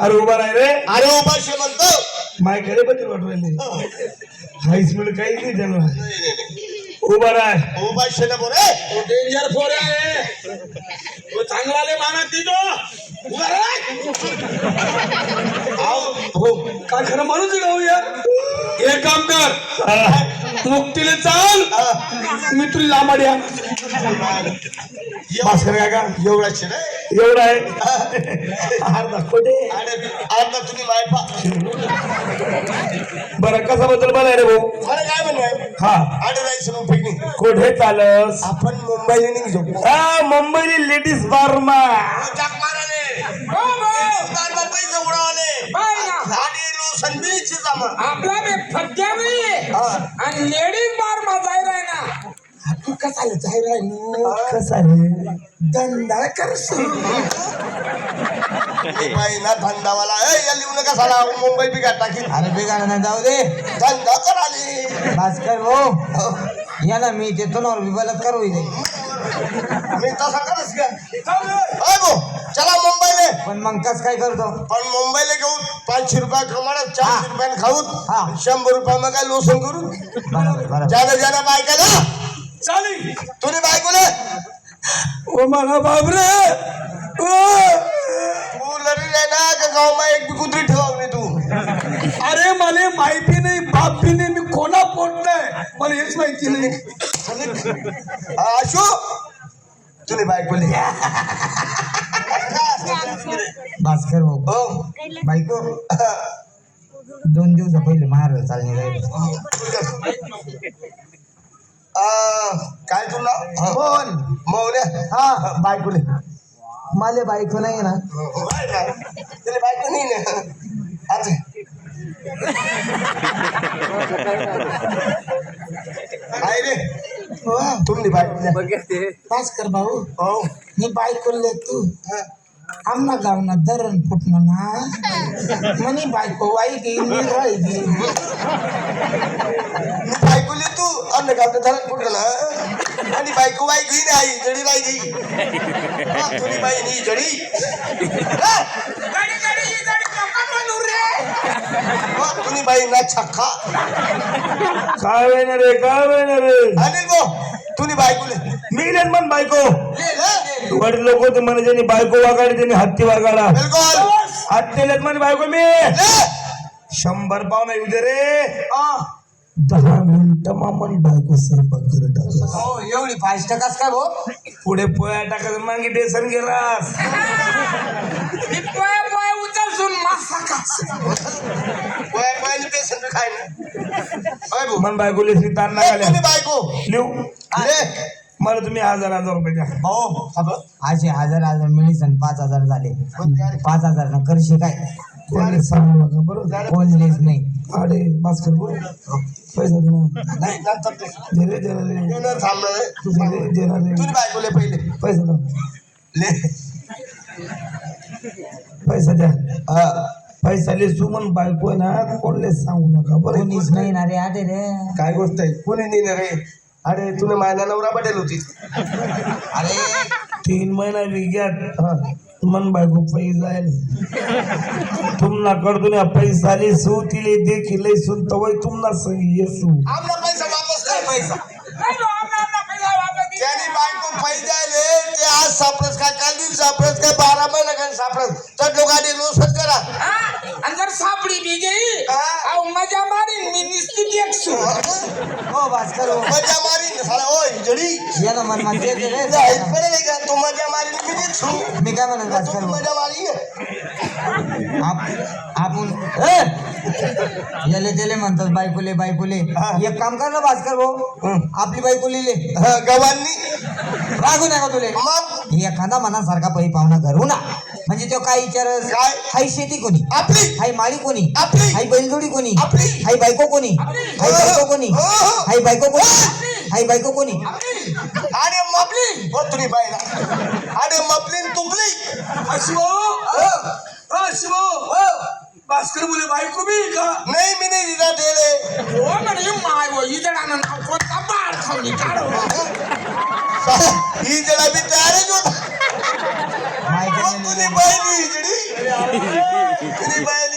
अरे उभा राह रे. अरे उपाशी म्हणतो. माझ्याकडे बदल वाटू राहिले. हाईस मिळ काही नाही त्यांना. उभा राह उपाशी ना बोरे डेंजर फोर आहे. तो चांगला आले माना तिथं उभा राह. हो. काय खरं माणूस आहे का हो यार एक काम कर. मुक्तीला चाल. मी तुला लांबाडी आण भास्कर काका एवढाच रे एवढा आहे. अर्धा तुम्ही मायपा बरं कसा बद्दल बोलाय रे भाऊ? मला काय म्हणूय हा. अरे जायचं मग पिकनिक कोठे चालस? आपण मुंबईला निघतो हा मुंबईली लेडीज बारमा. जाक माराले. बार बार पैसे उडवले. आणि लोसन बिलीची जमा. आपला बे फद्या नाही आणि लेडीज बार मा जाय राय ना. तू कसा जाय राय नो. कसा रे धंदा कर बाई ना धंदावाला. ए या लिहू नका साला. मुंबई बिघाड टाकी अरे बेगार नाही जाऊ दे. धंदा कराली भास्कर भाऊ या ना मी देतो ना विवादात करू इथे. मी तसा करस का अय गो चला मुंबईला पण मग कस काय करतो? पण मुंबईला घेऊ पाचशे रुपया कमाडा चारशे रुपयाने खाऊ हा. शंभर रुपया मग काय लोसन करू बरोबर बरोबर. ज्यादा ज्यादा बायकाला चालेल तुझी बायकोले. ओ मला बाबरे ओ. तू लरी आहे ना का गाव एक बी कुत्री ठेवाव नाही तू? अरे मला माहिती नाही बाप बी नाही मी कोणा पोट नाही. मला हेच माहिती नाही. आशू तुझी बायकोले. भास्कर भाऊ. हो. बायको. दोन दिवस पहिले महाराज चालणे जाईल आ, काय तुला कोण मौन हा बायकोले. मला बायको नाही ना. तुला बायको नाही ना. अच्छा काय रे. तुमची बायको. भास्कर भाऊ. हो. मी बायको ले तू आमना गावना धरण फुटणं ना। म्हणे बायको वाई गी मी राई गी बायकोले तू अन्न गावचं धरण ना आणि बायको बाई घी नाही जडी बाई घी तुझी बाई नाही जडी। हा? हो, तुझी बाई ना छक्का। काय वेळ रे काय वेळ रे? अनिल गो तुझी बायकोले. मन बायको. वडील लोक होते म्हणे ज्यांनी बायको वागाडी त्यांनी हत्ती वागाडा. बिलकुल. हत्तेल्यात म्हणे बायको मी. शंभर पाव नाही उद्या रे. दहा मिनिटं मामन बायको स्वयंपाक करत टाकला. हो एवढी फास्ट कस काय भाऊ पुढे पोया टाकायचं मागे बेसन गेलास मी पोय पोय उचलसून मासा खास बाय बायने बेसन बी खाय ना होय भाऊ. मन बायको लेसरी तार तुझी बायको. लिहू. ले मला तुम्ही हजार हजार रुपये द्या. भाऊ हा बघ. असे हजार हजार मिळीसन पाच हजार झाले. पाच हजार ना करशे काय कोणी सांगू नका बरोबर कोणलेच नाही. अरे भास्कर बोल पैसा दे ना. नाही नंतर ते. दे रे दे रे. ते न थांबलं. तू तुझी बायकोले पहिले. पैसा द्या ले. पैसा द्या. हा. पैसा ले सुमन बायको ना कोणले सांगू नका बरं. कोणीच नाही ना रे आटे रे. काय गोष्ट आहे? कोणी नाही ना रे? अरे तुला माझा नवरा पटेल होती. अरे तीन महिना विग्यात मन बायको पैसा आले तुमना पैसा ले सू तिले देखील सुन तवय तुमना सही येसू. आमना पैसा वापस कर पैसा. त्याने बायको पैसे आले ते आज सापडस काय काल दिन सापडस काय बारा महिना काय सापडस. तर लोकांनी करा आणि जर सापडी बी गेली हा. अहो मजा मारीन मी निस्ती देखसू हो भास्कर भाऊ मजा मारी साला ओय जडी. मन रे. पडेल का? तू मजा मी मी काय म्हणत मजा आपण! याले म्हणतात बायकोले बायकोले. एक काम कर ना भास्कर भाऊ. आपली बायको लिहिले. हा, गवांनी रागू नका तुले. मग? एखादा मनासारखा पै पाहुणा घरू ना. म्हणजे तो काय विचार काय? हाय शेती कोणी? आपली. हाय माळी कोणी? आपली. हाय बैलजोडी कोणी? आपली. हाय बायको कोणी? हाय बायको कोणी हो, हो. हाय बायको कोणी? आई बायको कोणी? अरे मापली. हो, हो. तुम्ही बाई अरे मापली तुपली शिव शिव हो. हो. भास्कर बोले बायको मी का? नाही मी नाही दिला दिले हो म्हणजे माय हो इजडाना नाव कोणता मार खावली काढ? इजडा बी तयारीच होता. तुझी बहिणी इजडी. तुझी बहिणी